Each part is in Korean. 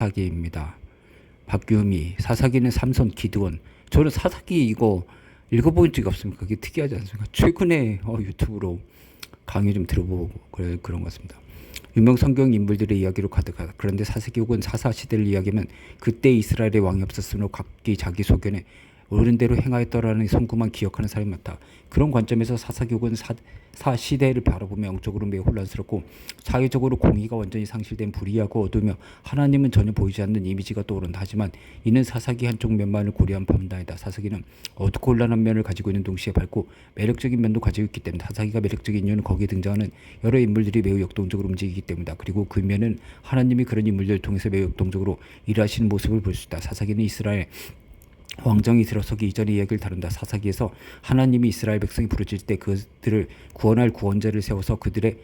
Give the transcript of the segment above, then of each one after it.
사사기입니다. 박규미, 사사기는 삼손, 기드원. 저는 사사기 이거 읽어본 적이 없습니다. 그게 특이하지 않습니까? 최근에 어, 유튜브로 강의 좀 들어보고 그래, 그런 것 같습니다. 유명 성경 인물들의 이야기로 가득하다. 그런데 사사기 혹은 사사 시대를 이야기하면 그때 이스라엘의 왕이 없었으므로 각기 자기 소견에 옳은 대로 행하였더라는 성구만 기억하는 사람이 많다. 그런 관점에서 사사기 혹은 사, 사 시대를 바라보며 영적으로 매우 혼란스럽고 사회적으로 공의가 완전히 상실된 불의하고 어두며 하나님은 전혀 보이지 않는 이미지가 떠오른다. 하지만 이는 사사기 한쪽 면만을 고려한 판단이다. 사사기는 어둡고 혼란한 면을 가지고 있는 동시에 밝고 매력적인 면도 가지고 있기 때문에 사사기가 매력적인 이유는 거기에 등장하는 여러 인물들이 매우 역동적으로 움직이기 때문이다. 그리고 그 면은 하나님이 그런 인물들을 통해서 매우 역동적으로 일하시는 모습을 볼 수 있다. 사사기는 이스라엘 왕정이 들어서기 이전의 이야기를 다룬다. 사사기에서 하나님이 이스라엘 백성이 부르짖을 때 그들을 구원할 구원자를 세워서 그들의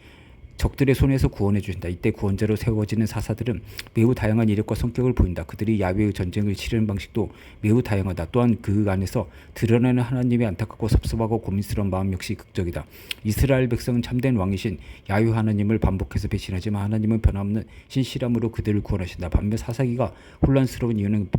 적들의 손에서 구원해 주신다. 이때 구원자로 세워지는 사사들은 매우 다양한 이력과 성격을 보인다. 그들이 야외의 전쟁을 치르는 방식도 매우 다양하다. 또한 그 안에서 드러나는 하나님의 안타깝고 섭섭하고 고민스러운 마음 역시 극적이다. 이스라엘 백성은 참된 왕이신 야훼 하나님을 반복해서 배신하지만 하나님은 변함없는 신실함으로 그들을 구원하신다. 반면 사사기가 혼란스러운 이유는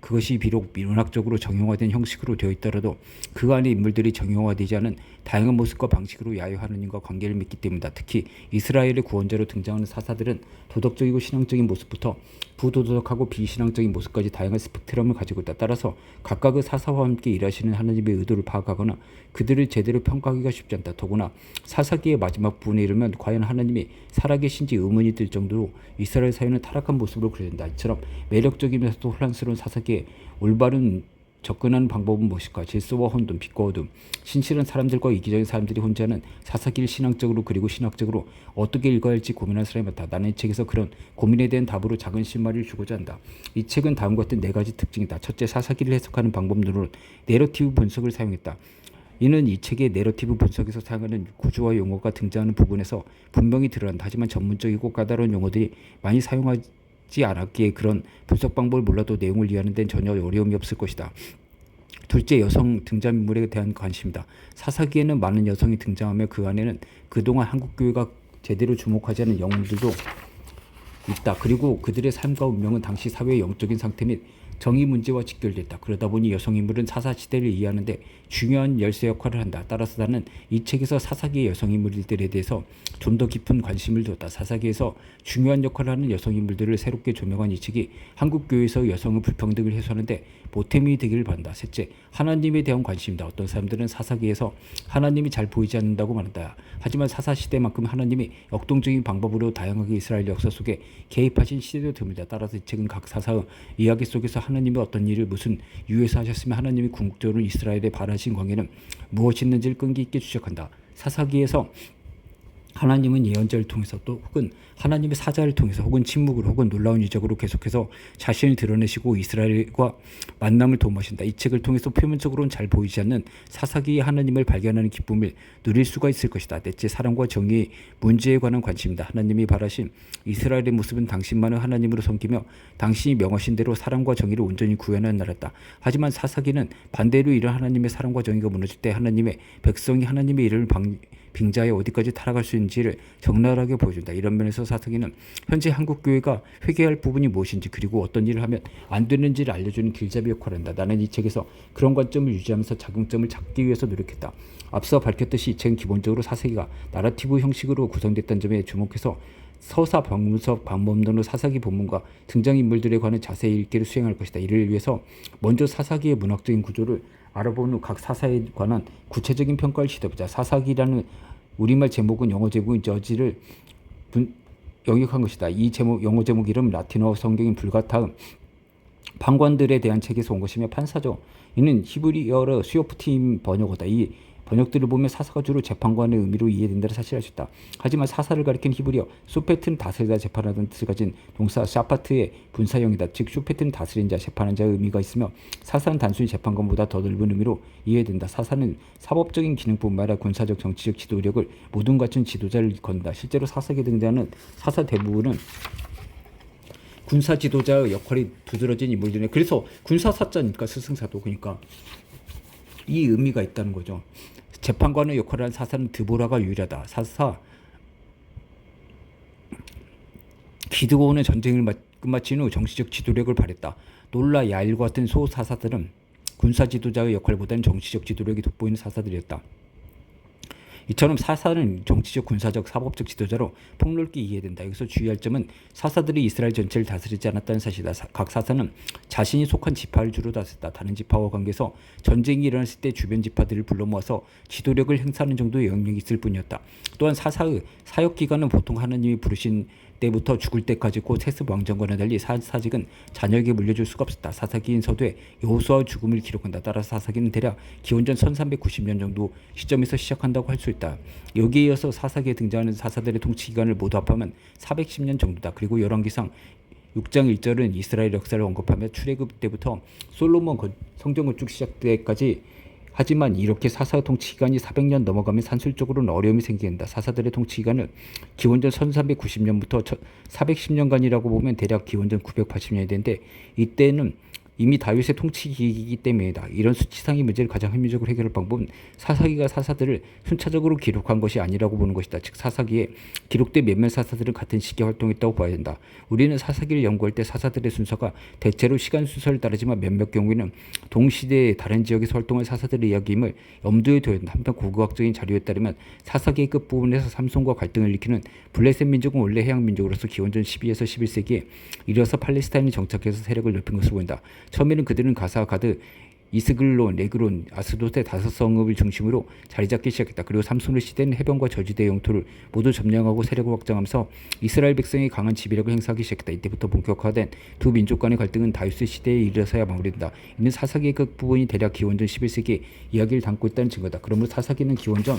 그것이 비록 문학적으로 정형화된 형식으로 되어 있더라도 그 안에 인물들이 정형화되지 않은 다양한 모습과 방식으로 야훼 하나님과 관계를 맺기 때문이다. 특히 이스라엘의 구원자로 등장하는 사사들은 도덕적이고 신앙적인 모습부터 부도덕하고 비신앙적인 모습까지 다양한 스펙트럼을 가지고 있다. 따라서 각각의 사사와 함께 일하시는 하나님의 의도를 파악하거나 그들을 제대로 평가하기가 쉽지 않다. 더구나 사사기의 마지막 부분에 이르면 과연 하나님이 살아계신지 의문이 들 정도로 이스라엘 사회는 타락한 모습으로 그려진다. 이처럼 매력적이면서도 혼란스러운 사사기 에 올바른 접근하는 방법은 무엇일까? 질서와 혼돈, 빛과 어둠, 신실한 사람들과 이기적인 사람들이 혼자는 사사기를 신앙적으로 그리고 신학적으로 어떻게 읽어야 할지 고민하는 사람이 많다. 나는 이 책에서 그런 고민에 대한 답으로 작은 실마리를 주고자 한다. 이 책은 다음과 같은 네 가지 특징이다. 첫째, 사사기를 해석하는 방법론으로 내러티브 분석을 사용했다. 이는 이 책의 내러티브 분석에서 사용하는 구조와 용어가 등장하는 부분에서 분명히 드러난다. 하지만 전문적이고 까다로운 용어들이 많이 사용하지 않았기에 그런 분석 방법을 몰라도 내용을 이해하는 데는 전혀 어려움이 없을 것이다. 둘째 여성 등장인물에 대한 관심이다. 사사기에는 많은 여성이 등장하며 그 안에는 그동안 한국 교회가 제대로 주목하지 않은 영웅들도 있다. 그리고 그들의 삶과 운명은 당시 사회의 영적인 상태 및 정의 문제와 직결됐다. 그러다 보니 여성 인물은 사사 시대를 이해하는데 중요한 열쇠 역할을 한다. 따라서 나는 이 책에서 사사기의 여성 인물들에 대해서 좀 더 깊은 관심을 뒀다. 사사기에서 중요한 역할을 하는 여성 인물들을 새롭게 조명한 이 책이 한국 교회에서 여성의 불평등을 해소하는데 보탬이 되기를 바란다. 셋째, 하나님에 대한 관심이다. 어떤 사람들은 사사기에서 하나님이 잘 보이지 않는다고 말한다. 하지만 사사 시대만큼 하나님이 역동적인 방법으로 다양하게 이스라엘 역사 속에 개입하신 시대도 됩니다. 따라서 이 책은 각 사사의 이야기 속에서 하나님이 어떤 일을 무슨 이유에서 하셨으며 하나님이 궁극적으로 이스라엘에 바라신 관계는 무엇이 있는지를 끈기 있게 추적한다. 사사기에서 하나님은 예언자를 통해서 또 혹은 하나님의 사자를 통해서 혹은 침묵으로 혹은 놀라운 이적으로 계속해서 자신을 드러내시고 이스라엘과 만남을 도모하신다. 이 책을 통해서 표면적으로는 잘 보이지 않는 사사기의 하나님을 발견하는 기쁨을 누릴 수가 있을 것이다. 넷째 사랑과 정의의 문제에 관한 관심이다. 하나님이 바라신 이스라엘의 모습은 당신만을 하나님으로 섬기며 당신이 명하신 대로 사랑과 정의를 온전히 구현하는 나라다. 하지만 사사기는 반대로 이런 하나님의 사랑과 정의가 무너질 때 하나님의 백성이 하나님의 이름을 방, 빙자에 어디까지 타락할 수 있는지를 적나라하게 보여준다. 이런 면에서 사사기는 현재 한국 교회가 회개할 부분이 무엇인지 그리고 어떤 일을 하면 안 되는지를 알려주는 길잡이 역할을 한다. 나는 이 책에서 그런 관점을 유지하면서 작용점을 찾기 위해서 노력했다. 앞서 밝혔듯이 이 책은 기본적으로 사사기가 나라티브 형식으로 구성됐다는 점에 주목해서 서사 방문석 방법론으로 사사기 본문과 등장인물들에 관한 자세히 읽기를 수행할 것이다. 이를 위해서 먼저 사사기의 문학적인 구조를 알아본 후 각 사사에 관한 구체적인 평가를 시도해보자. 사사기라는 우리말 제목은 영어 제목인 저지를 분, 영역한 것이다. 이 제목 영어 제목 이름 라틴어 성경인 불가타음 판관들에 대한 책에서 온 것이며 판사죠. 이는 히브리어로 수요프팀 번역어다. 이 번역들을 보면 사사가 주로 재판관의 의미로 이해된다는 사실을 알 수 있다. 하지만 사사를 가리킨 히브리어 수페트는 다스리다 재판하는 뜻을 가진 동사 샤파트의 분사형이다. 즉 슈페트는 다스린 자, 재판한 자의 의미가 있으며 사사는 단순히 재판관보다 더 넓은 의미로 이해된다. 사사는 사법적인 기능뿐만 아니라 군사적, 정치적 지도력을 모든 갖춘 지도자를 일컫는다. 실제로 사사기에 등장하는 사사 대부분은 군사 지도자의 역할이 두드러진 인물들이네. 그래서 군사 사자니까 스승사도 그러니까 이 의미가 있다는 거죠. 재판관의 역할을 한 사사는 드보라가 유일하다. 사사 기드고온의 전쟁을 끝마친 후 정치적 지도력을 발휘했다. 놀라 야일과 같은 소사사들은 군사 지도자의 역할보다는 정치적 지도력이 돋보이는 사사들이었다. 이처럼 사사는 정치적, 군사적, 사법적 지도자로 폭넓게 이해된다. 여기서 주의할 점은 사사들이 이스라엘 전체를 다스리지 않았다는 사실이다. 사- 각 사사는 자신이 속한 지파를 주로 다스렸다. 다른 지파와 관계에서 전쟁이 일어났을 때 주변 지파들을 불러 모아서 지도력을 행사하는 정도의 영역이 있을 뿐이었다. 또한 사사의 사역 기간은 보통 하나님이 부르신 때부터 죽을 때까지 곧 세습 왕정과는 달리 사, 사직은 자녀에게 물려줄 수가 없었다. 사사기인 서두에 여호수아의 죽음을 기록한다. 따라서 사사기는 대략 기원전 1390년 정도 시점에서 시작한다고 할 수 있다. 여기에 이어서 사사기에 등장하는 사사들의 통치 기간을 모두 합하면 410년 정도다. 그리고 열왕기상 6장 1절은 이스라엘 역사를 언급하며 출애굽 때부터 솔로몬 건- 성전 건축 시작 때까지 하지만 이렇게 사사 통치 기간이 400년 넘어가면 산술적으로는 어려움이 생긴다. 사사들의 통치 기간을 기원전 1390년부터 410년간이라고 보면 대략 기원전 980년이 되는데 이때는 이미 다윗의 통치 기기이기 때문이다. 이런 수치상의 문제를 가장 합리적으로 해결할 방법은 사사기가 사사들을 순차적으로 기록한 것이 아니라고 보는 것이다. 즉 사사기에 기록된 몇몇 사사들은 같은 시기에 활동했다고 봐야 된다. 우리는 사사기를 연구할 때 사사들의 순서가 대체로 시간 순서를 따르지만 몇몇 경우에는 동시대의 다른 지역에서 활동한 사사들의 이야기임을 염두에 둬야 한다. 한편 고고학적인 자료에 따르면 사사기의 끝부분에서 삼손과 갈등을 일으키는 블레셋 민족은 원래 해양 민족으로서 기원전 12에서 11세기에 이르러서 팔레스타인에 정착해서 세력을 넓힌 것으로 보인다. 처음에는 그들은 가사, 가드, 이스글론, 레그론, 아스도테 다섯 성읍을 중심으로 자리 잡기 시작했다. 그리고 삼손의 시대는 해변과 저지대 영토를 모두 점령하고 세력을 확장하면서 이스라엘 백성이 강한 지배력을 행사하기 시작했다. 이때부터 본격화된 두 민족 간의 갈등은 다윗의 시대에 이르러서야 마무리된다. 이는 사사기의 끝부분이 대략 기원전 11세기 이야기를 담고 있다는 증거다. 그러므로 사사기는 기원전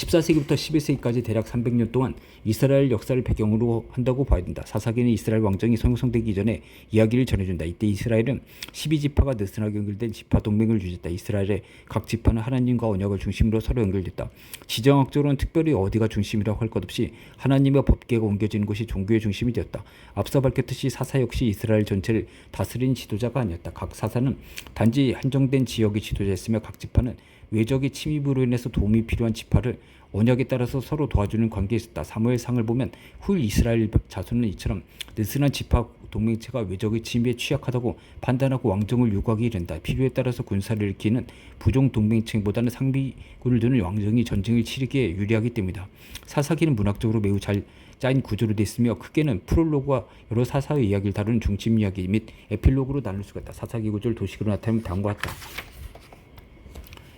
14세기부터 11세기까지 대략 300년 동안 이스라엘 역사를 배경으로 한다고 봐야 된다. 사사기는 이스라엘 왕정이 성성되기 전에 이야기를 전해준다. 이때 이스라엘은 12지파가 느슨하게 연결된 지파 동맹을 유지했다. 이스라엘의 각 지파는 하나님과 언약을 중심으로 서로 연결됐다. 지정학적으로는 특별히 어디가 중심이라고 할 것 없이 하나님의 법계가 옮겨지는 곳이 종교의 중심이 되었다. 앞서 밝혔듯이 사사 역시 이스라엘 전체를 다스린 지도자가 아니었다. 각 사사는 단지 한정된 지역의 지도자였으며 각 지파는 외적의 침입으로 인해서 도움이 필요한 지파를 언약에 따라서 서로 도와주는 관계에 있었다. 사무엘상을 보면 후 이스라엘 자손은 이처럼 느슨한 지파 동맹체가 외적의 침입에 취약하다고 판단하고 왕정을 요구하기 이른다. 필요에 따라서 군사를 일으키는 부종 동맹체보다는 상비군을 두는 왕정이 전쟁을 치르기에 유리하기 때문이다. 사사기는 문학적으로 매우 잘 짜인 구조로 되어 있으며 크게는 프롤로그와 여러 사사의 이야기를 다루는 중심 이야기 및 에필로그로 나눌 수가 있다. 사사기 구조를 도식으로 나타내면 다음과 같다.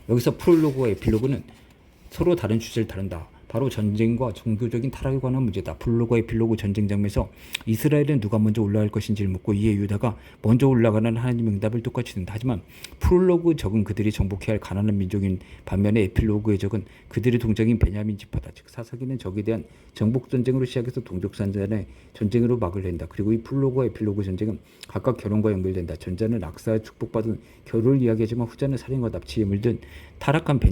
여기서 프롤로그와 에필로그는 서로 다른 주제를 다룬다. 바로 전쟁과 종교적인 타락에 관한 문제다. 프롤로그와 에필로그 전쟁 장면에서 이스라엘은 누가 먼저 올라갈 것인지를 묻고 이에 유다가 먼저 올라가는 하나님의 응답을 똑같이 든다. 하지만 프롤로그 적은 그들이 정복해야 할 가난한 민족인 반면에 에필로그의 적은 그들의 동정인 베냐민 지파다. 즉 사사기는 적에 대한 정복 전쟁으로 시작해서 동족 산전의 전쟁으로 막을 낸다. 그리고 이 프롤로그와 에필로그 전쟁은 각각 결혼과 연결된다. 전자는 악사에 축복받은 결혼을 이야기하지만 후자는 살인과 납치에 물든 타락한 베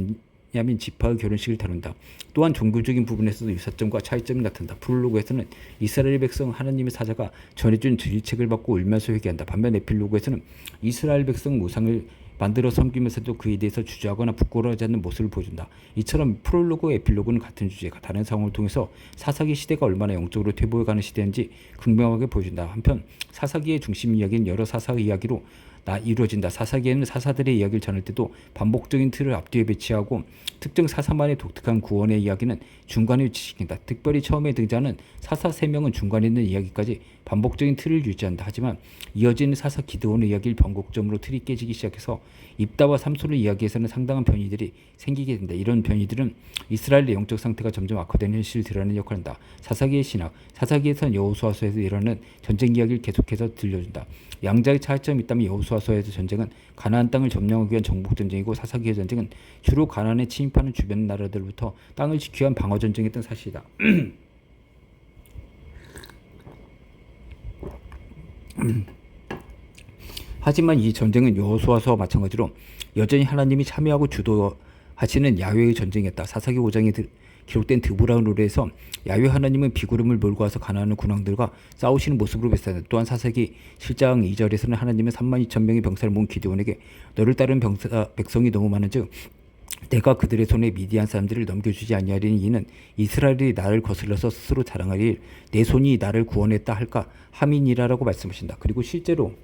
냐민 지파의 결혼식을 다룬다. 또한 종교적인 부분에서도 유사점과 차이점이 나타난다. 프롤로그에서는 이스라엘 백성 하나님의 사자가 전해준 질책을 받고 울면서 회개한다. 반면 에필로그에서는 이스라엘 백성 무상을 만들어 섬기면서도 그에 대해서 주저하거나 부끄러워하지 않는 모습을 보여준다. 이처럼 프롤로그와 에필로그는 같은 주제가 다른 상황을 통해서 사사기 시대가 얼마나 영적으로 퇴보해가는 시대인지 극명하게 보여준다. 한편 사사기의 중심 이야기는 여러 사사의 이야기로 나 이루어진다. 사사기에는 사사들의 이야기를 전할 때도 반복적인 틀을 앞뒤에 배치하고 특정 사사만의 독특한 구원의 이야기는 중간에 위치시킨다. 특별히 처음에 등장하는 사사 세 명은 중간에 있는 이야기까지 반복적인 틀을 유지한다. 하지만 이어지는 사사 기드온의 이야기를 변곡점으로 틀이 깨지기 시작해서 입다와 삼손의 이야기에서는 상당한 변이들이 생기게 된다. 이런 변이들은 이스라엘의 영적 상태가 점점 악화되는 현실을 드러내는 역할을 한다. 사사기의 신학, 사사기에서는 여호수아서에서 일어나는 전쟁 이야기를 계속해서 들려준다. 양자의 차이점이 있다면 여호수아서에서 전쟁은 가나안 땅을 점령하기 위한 정복 전쟁이고 사사기의 전쟁은 주로 가나안에 침입하는 주변 나라들부터 땅을 지키기 위한 방어 전쟁이었던 사실이다. 하지만 이 전쟁은 여호수아서와 마찬가지로 여전히 하나님이 참여하고 주도하시는 야훼의 전쟁이었다. 사사기 5장에 드, 기록된 드브라운 룰에서 야훼 하나님은 비구름을 몰고 와서 가나안 군왕들과 싸우시는 모습으로 묘사한다. 또한 사사기 7장 2절에서는 하나님은 3만 2천 명의 병사를 모은 기드온에게 너를 따른 병사, 백성이 너무 많은즉 내가 그들의 손에 미디안 사람들을 넘겨주지 아니하리니 이는 이스라엘이 나를 거슬러서 스스로 자랑하리 내 손이 나를 구원했다 할까 함이니라라고 말씀하신다. 그리고 실제로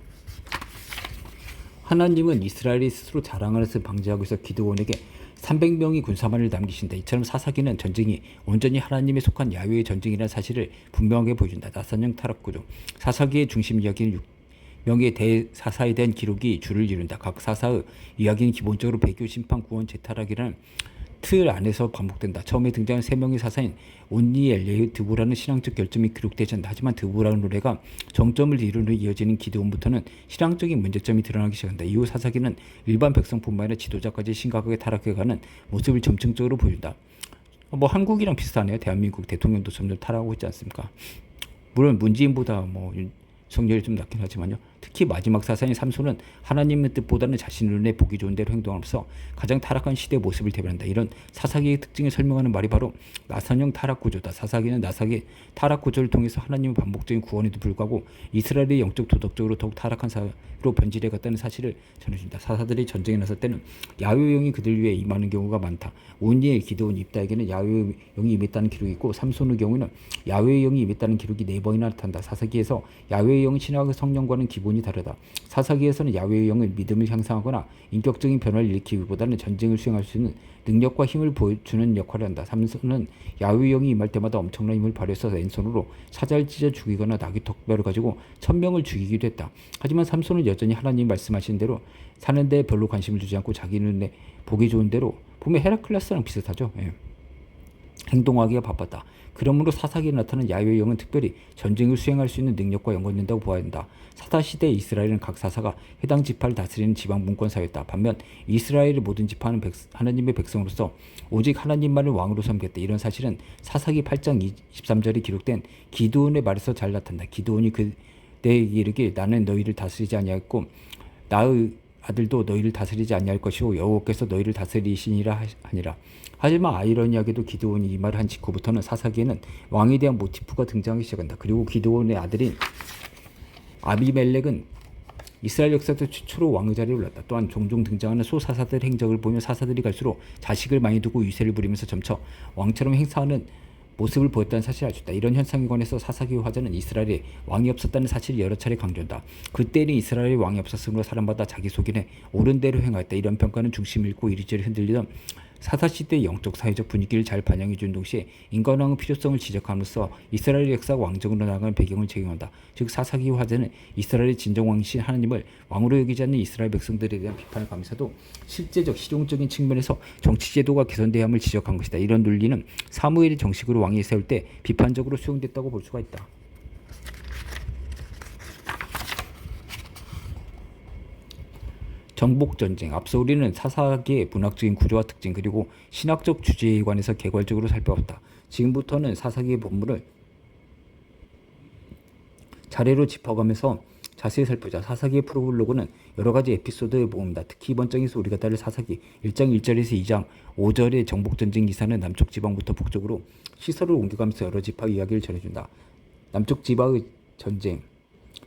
하나님은 이스라엘이 스스로 자랑하는 것을 방지하고 있어 기드온에게 300명의 군사만을 남기신다. 이처럼 사사기는 전쟁이 온전히 하나님에 속한 야훼의 전쟁이라는 사실을 분명하게 보여준다. 나사형 타락구조. 사사기의 중심 이야기는 6 명의 대사사에 대한 기록이 줄을 이룬다. 각 사사의 이야기는 기본적으로 배교, 심판, 구원, 재타락이라는 틀 안에서 반복된다. 처음에 등장한 세 명의 사사인 온니엘, 예후, 드보라는 신앙적 결점이 기록되지 않는다. 하지만 드보라는 노래가 정점을 이루는 이어지는 기도원부터는 신앙적인 문제점이 드러나기 시작한다. 이후 사사기는 일반 백성뿐만 아니라 지도자까지 심각하게 타락해가는 모습을 점층적으로 보여준다. 뭐 한국이랑 비슷하네요. 대한민국 대통령도 점점 타락하고 있지 않습니까? 물론 문재인보다 뭐 성렬이 좀 낮긴 하지만요. 특히 마지막 사사인 삼손은 하나님의 뜻보다는 자신의 눈에 보기 좋은 대로 행동하면서 가장 타락한 시대의 모습을 대변한다. 이런 사사기의 특징을 설명하는 말이 바로 나선형 타락 구조다. 사사기는 나사기 타락 구조를 통해서 하나님의 반복적인 구원에도 불구하고 이스라엘의 영적 도덕적으로 더욱 타락한 사로 변질해 갔다는 사실을 전해준다. 사사들이 전쟁에 나설 때는 야훼의 영이 그들 위해 임하는 경우가 많다. 온니의 기도원 입다에게는 야훼의 영이 임했다는 기록이 있고 삼손의 경우는 야훼의 영이 임했다는 기록이 네 번이나 나타난다. 사사기에서 야훼의 영이 신학의 성령과는 기본 이 다르다. 사사기에서는 야훼의 영은 믿음을 향상하거나 인격적인 변화를 일으키기보다는 전쟁을 수행할 수 있는 능력과 힘을 보여주는 역할을 한다. 삼손은 야훼의 영이 임할 때마다 엄청난 힘을 발휘해서 왼손으로 사자를 찢어 죽이거나 나귀 턱뼈를 가지고 천명을 죽이기도 했다. 하지만 삼손은 여전히 하나님 말씀하신 대로 사는 데 별로 관심을 두지 않고 자기 눈에 보기 좋은 대로 보면 헤라클레스랑 비슷하죠. 예. 행동하기가 바빴다. 그러므로 사사기에 나타난 야훼의 영은 특별히 전쟁을 수행할 수 있는 능력과 연관된다고 보아야 한다. 사사 시대 이스라엘은 각 사사가 해당 지파를 다스리는 지방 문권 사회였다. 반면 이스라엘의 모든 지파는 백, 하나님의 백성으로서 오직 하나님만을 왕으로 섬겼다. 이런 사실은 사사기 8장 23절에 기록된 기드온의 말에서 잘 나타난다. 기드온이 그때에 이르길 나는 너희를 다스리지 아니하였고 나의 아들도 너희를 다스리지 아니할 것이요 여호와께서 너희를 다스리시니라 하니라. 하지만 아이러니하게도 기드온이 이 말을 한 직후부터는 사사기에는 왕에 대한 모티프가 등장하기 시작한다. 그리고 기드온의 아들인 아비멜렉은 이스라엘 역사에서 최초로 왕의 자리에 올랐다. 또한 종종 등장하는 소사사들 행적을 보며 사사들이 갈수록 자식을 많이 두고 유세를 부리면서 점차 왕처럼 행사하는 모습을 보였다는 사실을 알수 있다. 이런 현상에 관해서 사사기 화자는 이스라엘에 왕이 없었다는 사실을 여러 차례 강조한다. 그때는 이스라엘에 왕이 없었으므로 사람마다 자기 속인에 옳은 대로 행하였다. 이런 평가는 중심 잃고 이리저리 흔들리던 사사시대의 영적 사회적 분위기를 잘 반영해 준 동시에 인간왕의 필요성을 지적함으로써 이스라엘 역사가 왕정으로 나가는 배경을 제공한다. 즉 사사기 화제는 이스라엘의 진정 왕이신 하나님을 왕으로 여기지 않는 이스라엘 백성들에 대한 비판을 가면서도 실제적 실용적인 측면에서 정치 제도가 개선돼야 함을 지적한 것이다. 이런 논리는 사무엘이 정식으로 왕위 세울 때 비판적으로 수용됐다고 볼 수가 있다. 정복 전쟁. 앞서 우리는 사사기의 문학적인 구조와 특징 그리고 신학적 주제에 관해서 개괄적으로 살펴봤다. 지금부터는 사사기의 본문을 차례로 짚어가면서 자세히 살펴보자. 사사기의 프로블로그는 여러 가지 에피소드의 모음이다. 특히 이번 장에서 우리가 다룰 사사기 1장 1절에서 2장 5절의 정복전쟁 기사는 남쪽 지방부터 북쪽으로 시설을 옮겨가면서 여러 지파 이야기를 전해준다. 남쪽 지파의 전쟁,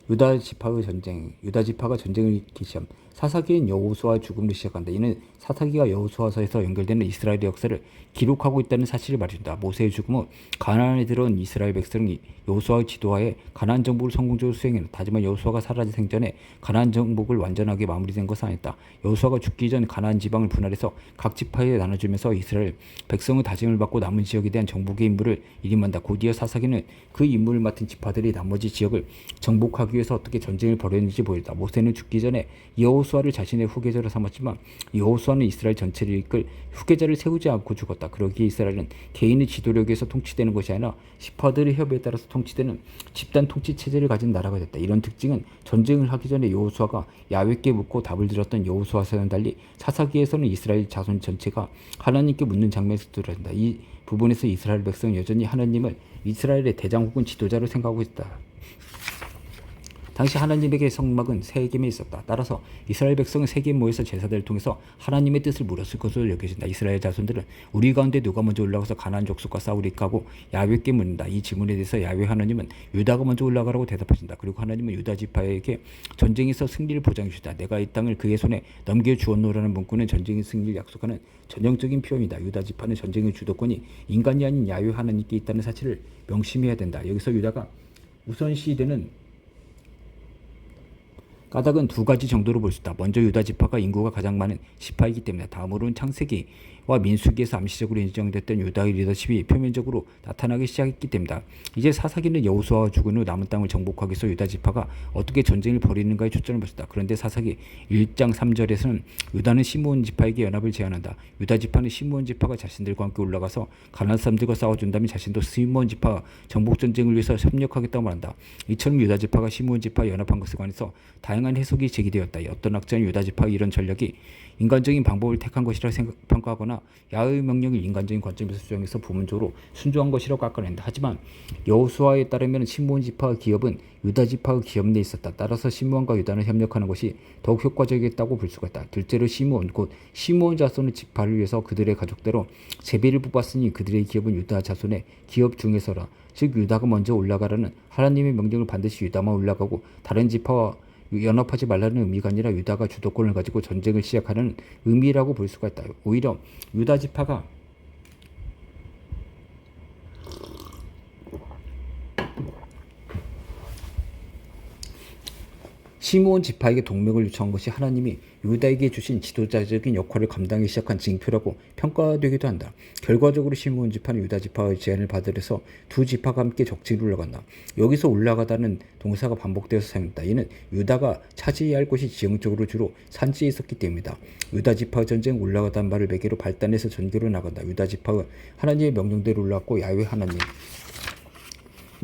유다 지파의 전쟁, 유다 지파가 전쟁을 시작. 사사기인 여호수아의 죽음을 시작한다. 이는 사사기가 여호수아서에서 연결되는 이스라엘의 역사를 기록하고 있다는 사실을 말해준다. 모세의 죽음은 가나안에 들어온 이스라엘 백성이 여호수아의 지도하에 가나안 정복을 성공적으로 수행했다. 하지만 여호수아가 사라질 생전에 가나안 정복을 완전하게 마무리된 것은 아니다. 여호수아가 죽기 전 가나안 지방을 분할해서 각 지파에 나눠주면서 이스라엘 백성의 다짐을 받고 남은 지역에 대한 정복의 임무를 일임한다. 곧이어 사사기는 그 임무를 맡은 지파들이 나머지 지역을 정복하기 위해서 어떻게 전쟁을 벌였는지 보였다. 모세는 죽기 전에 여호수 아를 자신의 후계자로 삼았지만 여호수아는 이스라엘 전체를 이끌 후계자를 세우지 않고 죽었다. 그러기에 이스라엘은 개인의 지도력에서 통치되는 것이 아니라 시파들의 협의에 따라서 통치되는 집단 통치 체제를 가진 나라가 됐다. 이런 특징은 전쟁을 하기 전에 여호수아가 야훼께 묻고 답을 들었던 여호수아서와는 달리 사사기에서는 이스라엘 자손 전체가 하나님께 묻는 장면에서 드러난다. 이 부분에서 이스라엘 백성은 여전히 하나님을 이스라엘의 대장 혹은 지도자로 생각하고 있다. 당시 하나님에게 성막은 세겜에 있었다. 따라서 이스라엘 백성은 세겜 모여서 제사들을 통해서 하나님의 뜻을 물었을 것으로 여겨진다. 이스라엘 자손들은 우리 가운데 누가 먼저 올라가서 가나안 족속과 싸우리까 하고 야훼께 묻는다. 이 질문에 대해서 야훼 하나님은 유다가 먼저 올라가라고 대답하신다. 그리고 하나님은 유다 지파에게 전쟁에서 승리를 보장해 주다. 내가 이 땅을 그의 손에 넘겨 주었노라는 문구는 전쟁의 승리를 약속하는 전형적인 표현이다. 유다 지파는 전쟁의 주도권이 인간이 아닌 야훼 하나님께 있다는 사실을 명심해야 된다. 여기서 유다가 우선시되는 까닭은 두 가지 정도로 볼 수 있다. 먼저 유다 지파가 인구가 가장 많은 지파이기 때문에 다음으로는 창세기 와 민수기에서 암시적으로 인정됐던 유다의 리더십이 표면적으로 나타나기 시작했기 때문이다. 이제 사사기는 여호수아가 죽은 후 남은 땅을 정복하기 위해서 유다 지파가 어떻게 전쟁을 벌이는가에 초점을 맞췄다. 그런데 사사기 1장 3절에서는 유다는 시므온 지파에게 연합을 제안한다. 유다 지파는 시므온 지파가 자신들과 함께 올라가서 가나안 사람들과 싸워준다면 자신도 시므온 지파 정복 전쟁을 위해서 협력하겠다고 말한다. 이처럼 유다 지파가 시므온 지파 연합한 것에 관해서 다양한 해석이 제기되었다. 어떤 학자는 유다 지파의 이런 전략이 인간적인 방법을 택한 것이라 생각, 평가하거나 야의 명령을 인간적인 관점에서 수정해서 부분적으로 순종한 것이라고 깎아낸다. 하지만 여호수아에 따르면 시므온 지파 기업은 유다 지파의 기업 내에 있었다. 따라서 시므온과 유다는 협력하는 것이 더욱 효과적이었다고 볼 수가 있다. 둘째로 시므온 곧 시므온 자손의 지파를 위해서 그들의 가족대로 제비를 뽑았으니 그들의 기업은 유다 자손의 기업 중에서라. 즉 유다가 먼저 올라가라는 하나님의 명령을 반드시 유다만 올라가고 다른 지파와 연합하지 말라는 의미가 아니라 유다가 주도권을 가지고 전쟁을 시작하는 의미라고 볼 수가 있다. 오히려 유다 지파가 시므온 지파에게 동맹을 요청한 것이 하나님이 유다에게 주신 지도자적인 역할을 감당하기 시작한 징표라고 평가되기도 한다. 결과적으로 시므온 지파는 유다 지파의 제안을 받으려서 두 지파가 함께 적진으로 올라간다. 여기서 올라가다는 동사가 반복되어서 사용된다. 이는 유다가 차지해야 할 곳이 지형적으로 주로 산지에 있었기 때문이다. 유다 지파 전쟁 올라가다는 말을 매개로 발단해서 전개로 나간다. 유다 지파가 하나님의 명령대로 올라갔고 야훼 하나님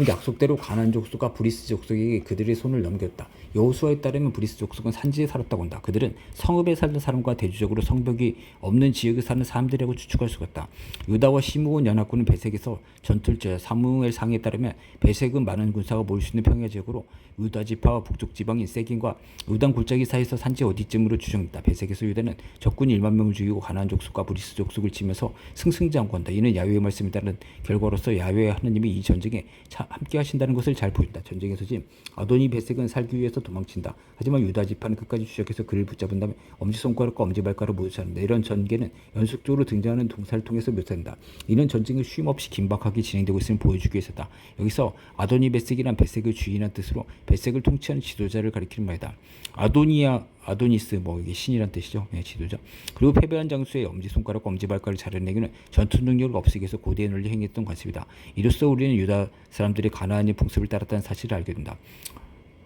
약속대로 가난 족속과 브리스 족속에게 그들의 손을 넘겼다. 여호수아에 따르면 브리스 족속은 산지에 살았다고 한다. 그들은 성읍에 살던 사람과 대주적으로 성벽이 없는 지역에 사는 사람들이라고 추측할 수가 있다. 유다와 시므온 연합군은 배색에서 전툴자 사무엘 상에 따르면 배색은 많은 군사가 모일 수 있는 평야 지역으로 유다 지파와 북쪽 지방인 세긴과 유단 골짜기 사이에서 산지 어디쯤으로 추정했다. 배색에서 유다는 적군이 1만 명을 죽이고 가나안 족속과 브리스 족속을 치면서 승승장구한다. 이는 야훼의 말씀에 따른 결과로서 야훼 하나님이 이 전쟁에 함께 하신다는 것을 잘 보인다. 전쟁에서 지금 아도니 베색은 살기 위해서 도망친다. 하지만 유다 지파는 끝까지 주적해서 그를 붙잡은 다음에 엄지손가락과 엄지발가락을 모두 자른다. 이런 전개는 연속적으로 등장하는 동사를 통해서 묘사된다. 이는 전쟁이 쉼없이 긴박하게 진행되고 있음을 보여주기 위해서다. 여기서 아도니 베색이란 베색을 주인한 뜻으로 베색을 통치하는 지도자를 가리키는 말이다. 아도니아 아도니스 뭐 이게 신이란 뜻이죠. 네, 지도자. 그리고 패배한 장수의 엄지 손가락과 엄지 발가락을 자르내기는 전투 능력을 없애기 위해서 고대의 논리 행했던 관습이다. 이로써 우리는 유다 사람들이 가나안의 풍습을 따랐다는 사실을 알게 된다.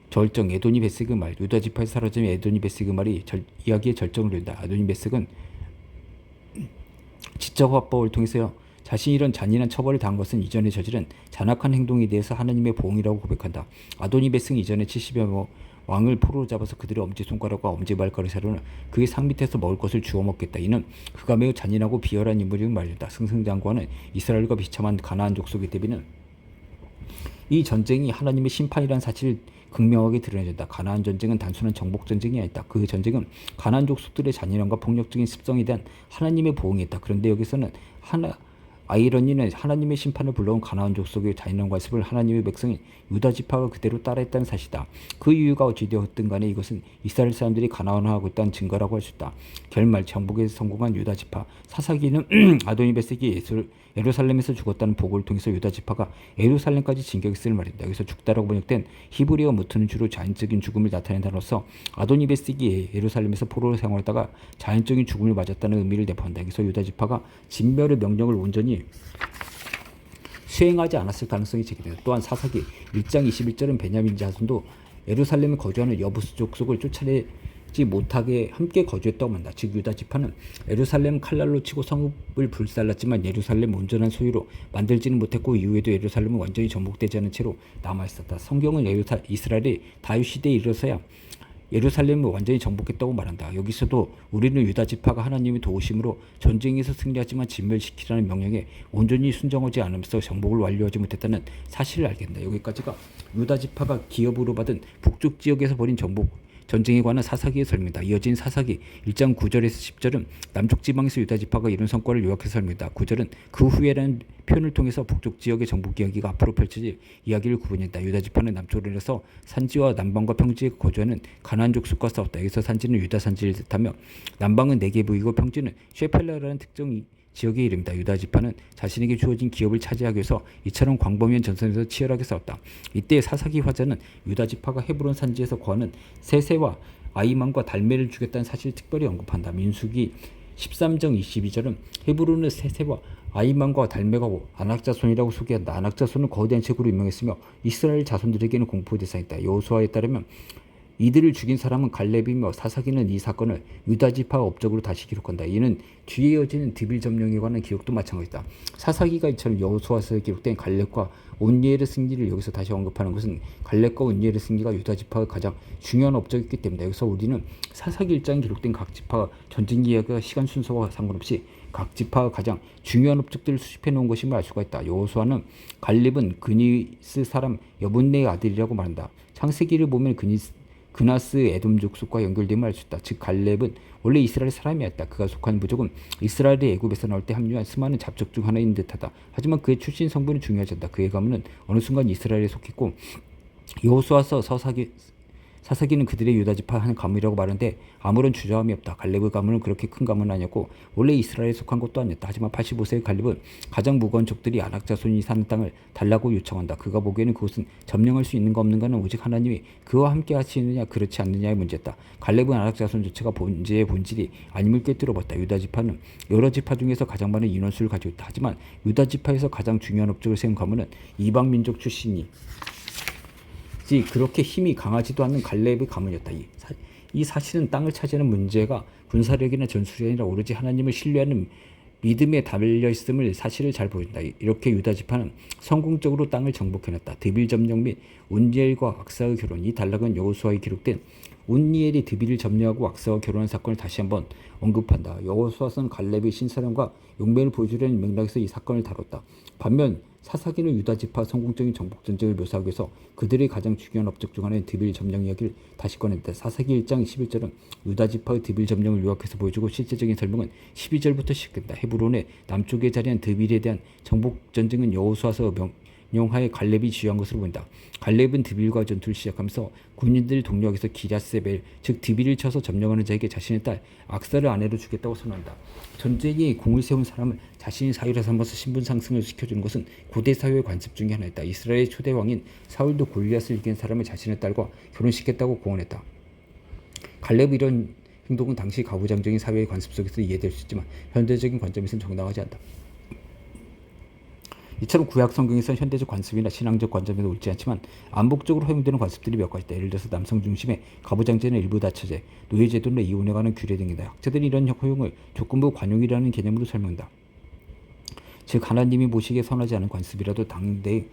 절정 에도니 베스그 말 유다 지파에서 사라진 에도니 베스그 말이 절, 이야기의 절정을 이룬다. 아도니 베스는 지적 화법을 통해서 자신이 이런 잔인한 처벌을 당한 것은 이전에 저지른 잔악한 행동에 대해서 하나님의 보응이라고 고백한다. 아도니 베스는 이전에 70여 왕을 포로로 잡아서 그들의 엄지손가락과 엄지발가락을 사로는 그의 상 밑에서 먹을 것을 주워 먹겠다. 이는 그가 매우 잔인하고 비열한 인물임을 말했다. 승승장구하는 이스라엘과 비참한 가나안 족속의 대비는 이 전쟁이 하나님의 심판이라는 사실을 극명하게 드러내준다. 가나안 전쟁은 단순한 정복 전쟁이 아니다. 그 전쟁은 가나안 족속들의 잔인함과 폭력적인 습성에 대한 하나님의 보응이었다. 그런데 여기서는 하나 아이러니는 하나님의 심판을 불러온 가나안 족속의 잔인한 관습을 하나님의 백성인 유다 지파가 그대로 따라했다는 사실이다. 그 이유가 어찌되었든 간에 이것은 이스라엘 사람들이 가나안화하고 있다는 증거라고 할 수 있다. 결말 정복에서 성공한 유다 지파 사사기는 아도니 베색이 예술 예루살렘에서 죽었다는 보고를 통해서 유다 지파가 예루살렘까지 진격했을 말입니다. 여기서 죽다라고 번역된 히브리어 무트는 주로 자연적인 죽음을 나타낸 단어로서 아도니 베색이 예루살렘에서 포로로 생활하다가 자연적인 죽음을 맞았다는 의미를 내포한다. 여기서 유다 지파가 진멸의 명령을 온전히 수행하지 않았을 가능성이 제기된다. 또한 사사기 1장 21절은 베냐민 자손도 예루살렘에 거주하는 여부스 족속을 쫓아내지 못하게 함께 거주했다고 한다. 즉 유다 지파는 예루살렘 칼날로 치고 성읍을 불살랐지만 예루살렘 온전한 소유로 만들지는 못했고 이후에도 예루살렘은 완전히 정복되지 않은 채로 남아 있었다. 성경은 예루사, 이스라엘이 다윗 시대에 이르러서야 예루살렘을 완전히 정복했다고 말한다. 여기서도 우리는 유다 지파가 하나님의 도우심으로 전쟁에서 승리하지만 진멸시키라는 명령에 온전히 순종하지 않으면서 정복을 완료하지 못했다는 사실을 알게 된다. 여기까지가 유다 지파가 기업으로 받은 북쪽 지역에서 벌인 정복 전쟁에 관한 사사기의 설명이다. 이어진 사사기 1장 9절에서 10절은 남쪽 지방에서 유다 지파가 이룬 성과를 요약해서 설명이다. 9절은 그 후에라는 표현을 통해서 북쪽 지역의 정복 이야기가 앞으로 펼쳐질 이야기를 구분했다. 유다 지파는 남쪽으로 내려서 산지와 남방과 평지에 거주하는 가나안 족속과 싸웠다. 여기서 산지는 유다 산지를 뜻하며 남방은 네게부이고 평지는 쉐펠라라는 특정 이- 지역의 이름이다. 유다 지파는 자신에게 주어진 기업을 차지하기 위해서 이처럼 광범위한 전선에서 치열하게 싸웠다. 이때 사사기 화자는 유다 지파가 헤브론 산지에서 거하는 세세와 아이만과 달메를 죽였다는 사실을 특별히 언급한다. 민수기 13장 22절은 헤브론의 세세와 아이만과 달메가 아낙자손이라고 소개한다. 아낙자손은 거대한 책으로 유명했으며 이스라엘 자손들에게는 공포의 대상이다. 여호수아에 따르면 이들을 죽인 사람은 갈렙이며 사사기는 이 사건을 유다 지파 업적으로 다시 기록한다. 이는 뒤에 이어지는 드빌 점령에 관한 기록도 마찬가지다. 사사기가 이처럼 여호수아서에 기록된 갈렙과 온니엘의 승리를 여기서 다시 언급하는 것은 갈렙과 온니엘의 승리가 유다 지파의 가장 중요한 업적이기 때문이다. 여기서 우리는 사사기 1장에 기록된 각 지파 전쟁 이야기가 시간 순서와 상관없이 각 지파가 가장 중요한 업적들을 수집해 놓은 것임을 알 수가 있다. 여호수아는 갈렙은 그니스 사람 여분네의 아들이라고 말한다. 창세기를 보면 그니스 그나스 에돔 족속과 연결됨을 알 수 있다. 즉 갈렙은 원래 이스라엘 사람이었다. 그가 속한 부족은 이스라엘의 애굽에서 나올 때 합류한 수많은 잡족 중 하나인 듯하다. 하지만 그의 출신 성분은 중요하지 않다. 그의 가문은 어느 순간 이스라엘에 속했고 여호수아서 서사기 사사기는 그들의 유다 지파 한 가문이라고 말하는데 아무런 주저함이 없다. 갈렙의 가문은 그렇게 큰 가문은 아니었고 원래 이스라엘에 속한 것도 아니었다. 하지만 85세의 갈렙은 가장 무거운 족들이 아낙 자손이 사는 땅을 달라고 요청한다. 그가 보기에는 그것은 점령할 수 있는가 없는가는 오직 하나님이 그와 함께 하시느냐 그렇지 않느냐의 문제였다. 갈렙은 아낙 자손 자체가 본제의 본질이 아님을 꿰뚫어 봤다. 유다 지파는 여러 지파 중에서 가장 많은 인원수를 가지고 있다. 하지만 유다 지파에서 가장 중요한 업적을 세운 가문은 이방 민족 출신이 지 그렇게 힘이 강하지도 않는 갈렙의 가문이었다. 이, 사, 이 사실은 땅을 차지하는 문제가 군사력이나 전술이 아니라 오로지 하나님을 신뢰하는 믿음에 달려 있음을 사실을 잘 보인다. 이렇게 유다 지파는 성공적으로 땅을 정복해냈다. 드빌 점령 및 운니엘과 악사의 결혼. 이 단락은 여호수아에 기록된 운니엘이 드빌을 점령하고 악사와 결혼한 사건을 다시 한번 언급한다. 여호수아서는 갈렙의 신사령과 용맹을 보여주려는 맥락에서 이 사건을 다뤘다. 반면 사사기는 유다 지파 성공적인 정복 전쟁을 묘사하기 위해서 그들의 가장 중요한 업적 중 하나인 드빌 점령 이야기를 다시 꺼냈다. 사사기 1장 11절은 유다 지파의 드빌 점령을 요약해서 보여주고 실제적인 설명은 12절부터 시작된다. 헤브론의 남쪽에 자리한 드빌에 대한 정복 전쟁은 여호수아서 명 영하에 갈렙이 지휘한 것으로 보인다. 갈렙은 드빌과 전투를 시작하면서 군인들 동력에서 기랴세벨 즉 드빌을 쳐서 점령하는 자에게 자신의 딸 악사를 아내로 주겠다고 선언한다. 전쟁에 공을 세운 사람을 자신이 사유라 삼아서 신분 상승을 시켜주는 것은 고대 사회의 관습 중의 하나였다. 이스라엘의 초대 왕인 사울도 골리앗을 이긴 사람을 자신의 딸과 결혼시켰다고 공언했다. 갈렙 이런 행동은 당시 가부장적인 사회의 관습 속에서 이해될 수 있지만 현대적인 관점에서는 정당하지 않다. 이처럼 구약 성경에서 현대적 관습이나 신앙적 관점에서 옳지 않지만 암묵적으로 허용되는 관습들이 몇 가지 있다. 예를 들어서 남성 중심의 가부장제는 일부 다처제, 노예제도나 이혼에 관한 규례 등이다. 학자들이 이런 허용을 조건부 관용이라는 개념으로 설명한다. 즉 하나님이 보시기에 선하지 않은 관습이라도 당대의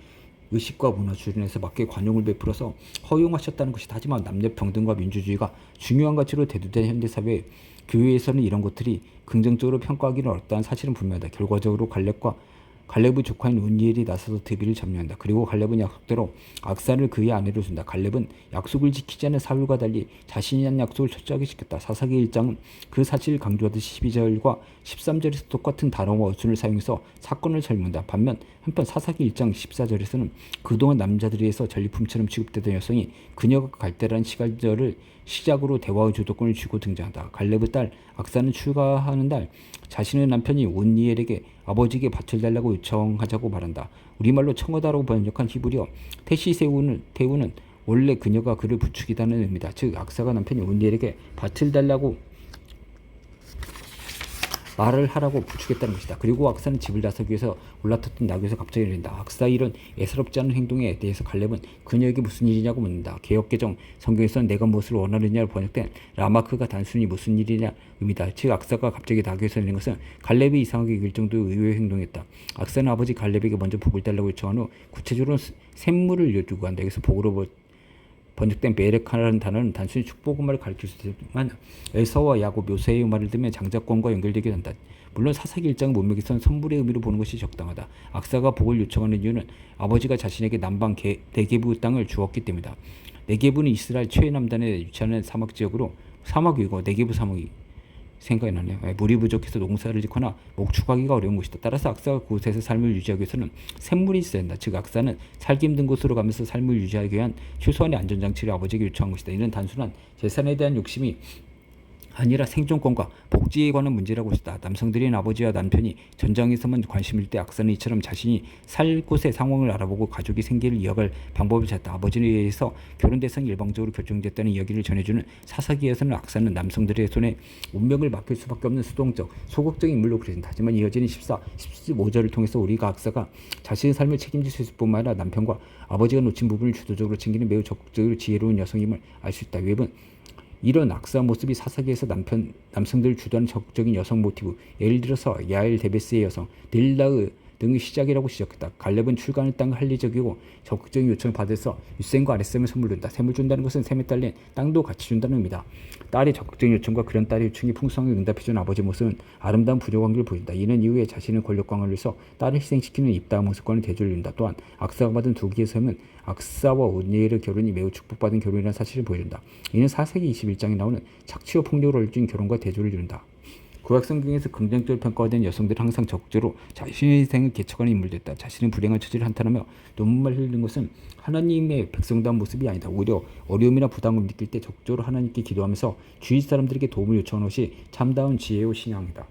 의식과 문화 수준에서 맞게 관용을 베풀어서 허용하셨다는 것이다. 하지만 남녀 평등과 민주주의가 중요한 가치로 대두된 현대 사회 교회에서는 이런 것들이 긍정적으로 평가하기는 어렵다는 사실은 분명하다. 결과적으로 갈렙과 갈렙의 조카인 운니엘이 나서서 드비를 점령한다. 그리고 갈렙은 약속대로 악사를 그의 아내로 준다. 갈렙은 약속을 지키지 않은 사울과 달리 자신이 한 약속을 철저하게 지켰다. 사사기 1장은 그 사실을 강조하듯이 12절과 13절에서 똑같은 단어와 어순을 사용해서 사건을 설명한다. 반면 한편 사사기 1장 14절에서는 그동안 남자들에서 전리품처럼 취급되던 여성이 그녀가 갈대라는 시간절을 시작으로 대화의 주도권을 쥐고 등장한다. 갈렙의 딸 악사는 출가하는 날 자신의 남편이 온니엘에게 아버지에게 밭을 달라고 요청하자고 말한다. 우리말로 청어다라고 번역한 히브리어 테시세우는 태우는 원래 그녀가 그를 부추기다는 의미다. 즉 악사가 남편이 온니엘에게 밭을 달라고 말을 하라고 부추겼다는 것이다. 그리고 악사는 집을 나서기 위해서 올라탔던 나귀에서 갑자기 내린다. 악사 이런 예사롭지 않은 행동에 대해서 갈렙은 그녀에게 무슨 일이냐고 묻는다. 개혁개정 성경에서는 내가 무엇을 원하느냐로 번역된 라마크가 단순히 무슨 일이냐 의미다. 즉 악사가 갑자기 나귀에서 내린 것은 갈렙이 이상하게 여길 정도의 의외의 행동이었다. 악사는 아버지 갈렙에게 먼저 복을 달라고 요청한 후 구체적으로 샘물을 요구한다. 여기서 복으로 번역된 베레카라는 단어는 단순히 축복의 말을 가리킬 수 있지만 에서와 야곱 묘세의 말을 들면 장자권과 연결되기도 한다. 물론 사사기 일장 문맥에서는 선물의 의미로 보는 것이 적당하다. 악사가 복을 요청하는 이유는 아버지가 자신에게 남방 게, 네게부 땅을 주었기 때문이다. 네게부는 이스라엘 최남단에 위치하는 사막 지역으로 사막이고 네게부 사막이 생각이 나네요. 예, 물이 부족해서 농사를 짓거나 목축하기가 어려운 곳이다. 따라서 악사가 그곳에서 삶을 유지하기 위해서는 샘물이 있어야 한다. 즉 악사는 살기 힘든 곳으로 가면서 삶을 유지하기 위한 최소한의 안전장치를 아버지에게 요청한 것이다. 이는 단순한 재산에 대한 욕심이 아니라 생존권과 복지에 관한 문제라고 했다. 남성들인 아버지와 남편이 전장에서만 관심일 때 악사는 이처럼 자신이 살 곳의 상황을 알아보고 가족이 생계를 이어갈 방법을 찾다. 아버지에 의해서 결혼 대상이 일방적으로 결정됐다는 이야기를 전해주는 사사기에서는 악사는 남성들의 손에 운명을 맡길 수밖에 없는 수동적, 소극적인 인물로 그려진다. 하지만 이어지는 14, 15절을 통해서 우리가 악사가 자신의 삶을 책임질 수 있을 뿐만 아니라 남편과 아버지가 놓친 부분을 주도적으로 챙기는 매우 적극적으로 지혜로운 여성임을 알 수 있다. 웹은 이런 악사 모습이 사사기에서 남편 남성들을 주도하는 적극적인 여성 모티브 예를 들어서 야엘 데베스의 여성 딜라의 등의 시작이라고 지적했다. 갈렙은 출간을 땅 할리적이고 적극적인 요청을 받아서 유센과 아랫셈을 선물 준다. 셈을 준다는 것은 셈에 딸린 땅도 같이 준다는 의미다. 딸의 적극적인 요청과 그런 딸의 요청이 풍성하게 응답해준 아버지 모습은 아름다운 부족관계를 보인다. 이는 이후에 자신의 권력 강화를 위해서 딸을 희생시키는 입다한 모습과는 대조를 이룬다. 또한 악사가 받은 두 개의 셈은 악사와 온니엘의 결혼이 매우 축복받은 결혼이라는 사실을 보여준다. 이는 4세기 21장에 나오는 착취와 폭력을 얼진 결혼과 대조를 이룬다. 구약 성경에서 긍정적으로 평가된 여성들은 항상 적극적으로 자신의 인생을 개척하는 인물들이다. 자신의 불행한 처지를 한탄하며 눈물을 흘리는 것은 하나님의 백성다운 모습이 아니다. 오히려 어려움이나 부담을 느낄 때 적극적으로 하나님께 기도하면서 주위 사람들에게 도움을 요청하는 것이 참다운 지혜요 신앙이다.